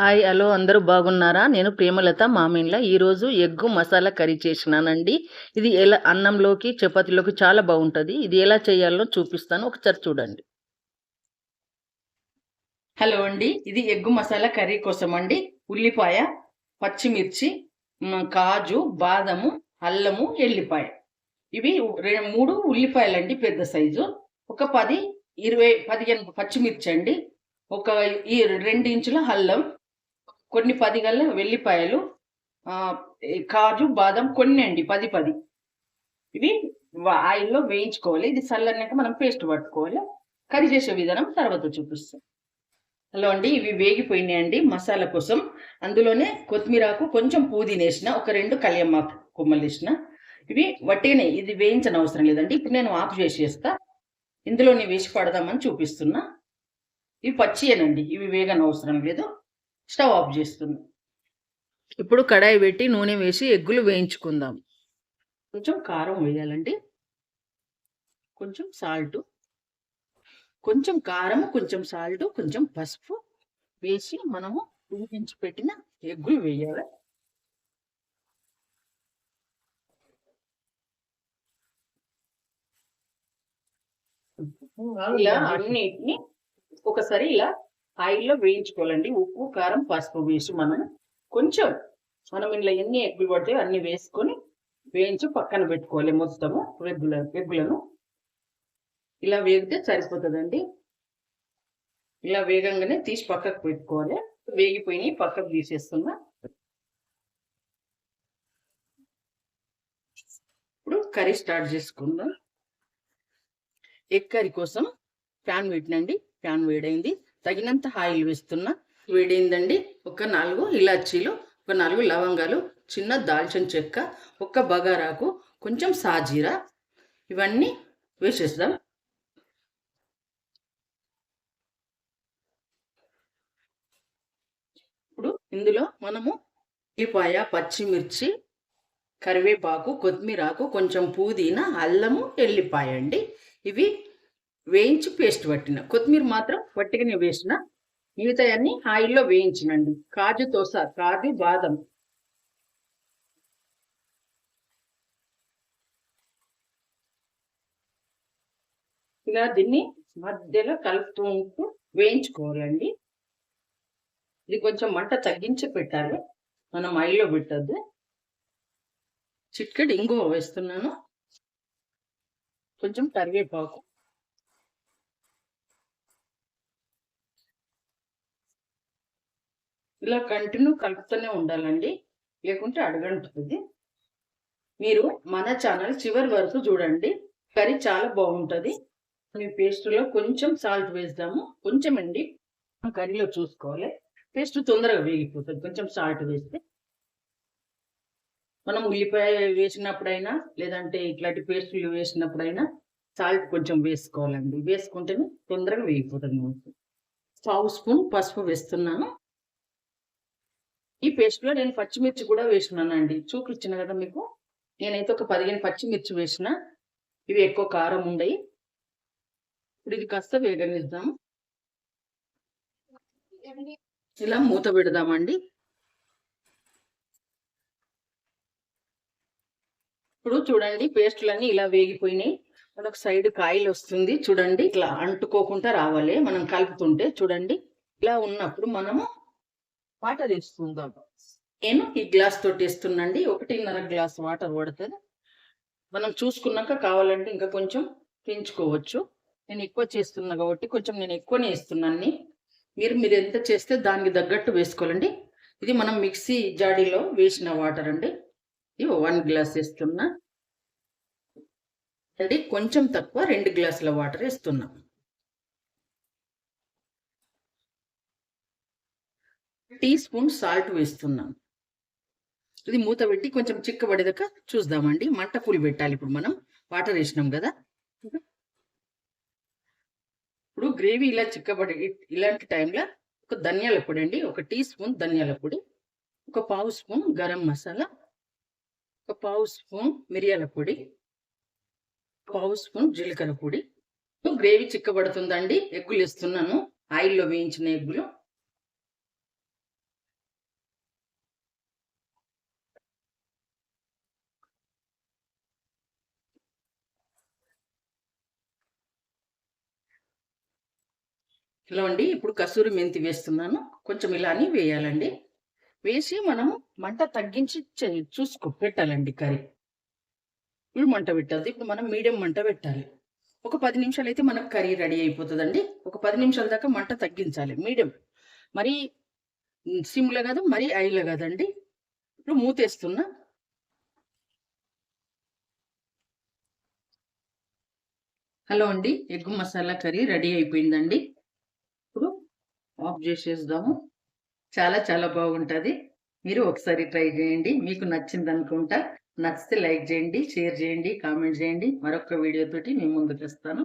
Hi hello అందరూ బాగున్నారా? నేను ప్రేమలత మామిండ్ల ఈరోజు ఎగ్గు మసాలా కర్రీ చేసినానండి. ఇది ఎలా అన్నంలోకి చపాతీలోకి చాలా బాగుంటుంది. ఇది ఎలా చేయాలో చూపిస్తాను. ఒకసారి చూడండి. హలో అండి. ఇది ఎగ్గు మసాలా కర్రీ కోసం అండి ఉల్లిపాయ పచ్చిమిర్చి కాజు బాదము అల్లము ఎల్లిపాయ. ఇవి రె- మూడు ఉల్లిపాయలండి పెద్ద సైజు. ఒక పది ఇరవై పదిహేను పచ్చిమిర్చి అండి ఒక ఈ రెండు ఇంచుల అల్లం కొన్ని పది గల్ల వెల్లిపాయలు కాజు బాదం కొన్ని అండి పది పది. ఇవి ఆయిల్లో వేయించుకోవాలి. ఇది చల్లన్నాక మనం పేస్ట్ పట్టుకోవాలి. కర్రీ చేసే విధానం తర్వాత చూపిస్తాం. హలో అండి ఇవి వేగిపోయినాయండి మసాలా కోసం. అందులోనే కొత్తిమీరాకు కొంచెం పుదీనా వేసిన ఒక రెండు కళ్యమ్మ కొమ్మలు వేసిన ఇవి వట్టిగానే ఇది వేయించని అవసరం లేదండి. ఇప్పుడు నేను ఆఫ్ చేసేస్తా. ఇందులోనే వేసి పడదామని చూపిస్తున్నా. ఇవి పచ్చియేనండి ఇవి వేగని అవసరం లేదు. స్టవ్ ఆఫ్ చేస్తున్నా. ఇప్పుడు కడాయి పెట్టి నూనె వేసి ఎగ్గులు వేయించుకుందాం. కొంచెం కారం వేయాలండి. కొంచెం సాల్ట్. కొంచెం కారం కొంచెం సాల్ట్ కొంచెం పసుపు వేసి మనము ఉడికించి పెట్టిన ఎగ్గులు వేయాలి. ఇలా అన్నిటిని ఒకసారి ఇలా ఆయిల్లో వేయించుకోవాలండి. ఉప్పు కారం పసుపు వేసి మనం కొంచెం మనం ఇంట్లో ఎన్ని ఎగ్గులు పడితే అన్ని వేసుకొని వేయించి పక్కన పెట్టుకోవాలి మొత్తము ఎగ్గుల ఎగ్గులను. ఇలా వేగితే సరిపోతుందండి. ఇలా వేగంగానే తీసి పక్కకు పెట్టుకోవాలి. వేగిపోయినాయి పక్కకు తీసేస్తున్నా. ఇప్పుడు కర్రీ స్టార్ట్ చేసుకుందాం. ఎగ్ కర్రీ కోసం ప్యాన్ పెట్టినండి. ప్యాన్ వేడైంది. తగినంత ఆయిల్ వేస్తున్నా వేడైందండి. ఒక నాలుగు ఇలాచీలు ఒక నాలుగు లవంగాలు చిన్న దాల్చిన చెక్క ఒక బగారాకు కొంచెం సాజీరా ఇవన్నీ వేసేద్దాం. ఇప్పుడు ఇందులో మనము ఉల్లిపాయ పచ్చిమిర్చి కరివేపాకు కొత్తిమీరాకు కొంచెం పుదీనా అల్లము ఎల్లిపాయ అండి. ఇవి వేయించి పేస్ట్ పట్టిన. కొత్తిమీర మాత్రం వట్టిగానే వేసిన. మిగతాయన్నీ ఆయిల్లో వేయించినండి. కాజు దోస కాజు బాదం. ఇలా దీన్ని మధ్యలో కలుపుతూ ఉంటూ వేయించుకోవాలండి. ఇది కొంచెం మంట తగ్గించి పెట్టాలి. మనం ఆయిల్లో పెట్టద్దు. చిట్కడి ఇంగువ వేస్తున్నాను. కొంచెం కరివేపాకు. ఇలా కంటిన్యూ కలుపుతూనే ఉండాలండి. లేకుంటే అడగంటుంది మీరు మన ఛానల్ చివరి వరకు చూడండి. కర్రీ చాలా బాగుంటుంది. మీ పేస్ట్లో కొంచెం సాల్ట్ వేస్తాము కొంచెం అండి కర్రీలో చూసుకోవాలి. పేస్ట్ తొందరగా వేగిపోతుంది. కొంచెం సాల్ట్ వేస్తే. మనం ఉల్లిపాయ వేసినప్పుడైనా లేదంటే ఇట్లాంటి పేస్టులు వేసినప్పుడైనా సాల్ట్ కొంచెం వేసుకోవాలండి. వేసుకుంటేనే తొందరగా వేగిపోతుంది. మనకు పావు స్పూన్ పసుపు వేస్తున్నాను. ఈ పేస్ట్లో నేను పచ్చిమిర్చి కూడా వేసినానండి. చూపించిన కదా మీకు? నేనైతే ఒక పదిహేను పచ్చిమిర్చి వేసిన. ఇవి ఎక్కువ కారం ఉండయి. ఇప్పుడు ఇది కాస్త వేగనిద్దాం. ఇలా మూత పెడదామండి. ఇప్పుడు చూడండి పేస్ట్లన్నీ ఇలా వేగిపోయినాయి. మనకు సైడ్ కాయలు వస్తుంది. చూడండి ఇట్లా అంటుకోకుండా రావాలి. మనం కలుపుతుంటే చూడండి ఇలా ఉన్నప్పుడు మనము వాటర్ వేసుకుందాం. నేను ఈ గ్లాస్ తోటి వేస్తున్నాండి ఒకటిన్నర గ్లాస్ వాటర్ పడుతుంది. మనం చూసుకున్నాక కావాలంటే ఇంకా కొంచెం పెంచుకోవచ్చు. నేను ఎక్కువ చేస్తున్నా కాబట్టి కొంచెం నేను ఎక్కువనే వేస్తున్నాను మీరు మీరు ఎంత చేస్తే దానికి తగ్గట్టు వేసుకోవాలండి. ఇది మనం మిక్సీ జాడీలో వేసిన వాటర్ అండి. ఇవి వన్ గ్లాస్ వేస్తున్నా. అండి కొంచెం తక్కువ రెండు గ్లాసుల వాటర్ వేస్తున్నాం. టీ స్పూన్ సాల్ట్ వేస్తున్నాం. ఇది మూత పెట్టి కొంచెం చిక్కబడేదాక చూద్దామండి. మంట పులి పెట్టాలి ఇప్పుడు మనం. వాటర్ వేసినాం కదా. ఇప్పుడు గ్రేవీ ఇలా చిక్కబడి ఇలాంటి టైంలో ఒక ధనియాల పొడి అండి. ఒక టీ స్పూన్ ధనియాల పొడి. ఒక పావు స్పూన్ గరం మసాలా. ఒక పావు స్పూన్ మిరియాల పొడి. పావు స్పూన్ జీలకర్ర పొడి. గ్రేవీ చిక్కబడుతుందండి. ఎగ్గులు ఇస్తున్నాను ఆయిల్లో వేయించిన ఎగ్గులు. ఇలా అండి ఇప్పుడు కసూరి మెంతి వేస్తున్నాను. కొంచెం ఇలానే వేయాలండి. వేసి మనం మంట తగ్గించి చే- చూసుకో పెట్టాలండి కర్రీ. ఇప్పుడు మంట పెట్టాలి. ఇప్పుడు మనం మీడియం మంట పెట్టాలి. ఒక పది నిమిషాలు అయితే మనకు కర్రీ రెడీ అయిపోతుందండి. ఒక పది నిమిషాల దాకా మంట తగ్గించాలి. మీడియం. మరి సిమ్లో కాదు మరీ ఐలో కాదండి. ఇప్పుడు మూతేస్తున్నా. హలో అండి. ఎగ్ మసాలా కర్రీ రెడీ అయిపోయిందండి. ఆఫ్ చేసేద్దాము. చాలా చాలా బాగుంటుంది. మీరు ఒకసారి ట్రై చేయండి. మీకు నచ్చింది అనుకుంటా నచ్చితే లైక్ చేయండి షేర్ చేయండి కామెంట్ చేయండి. మరొక వీడియోతోటి మేము ముందుకు వస్తాను.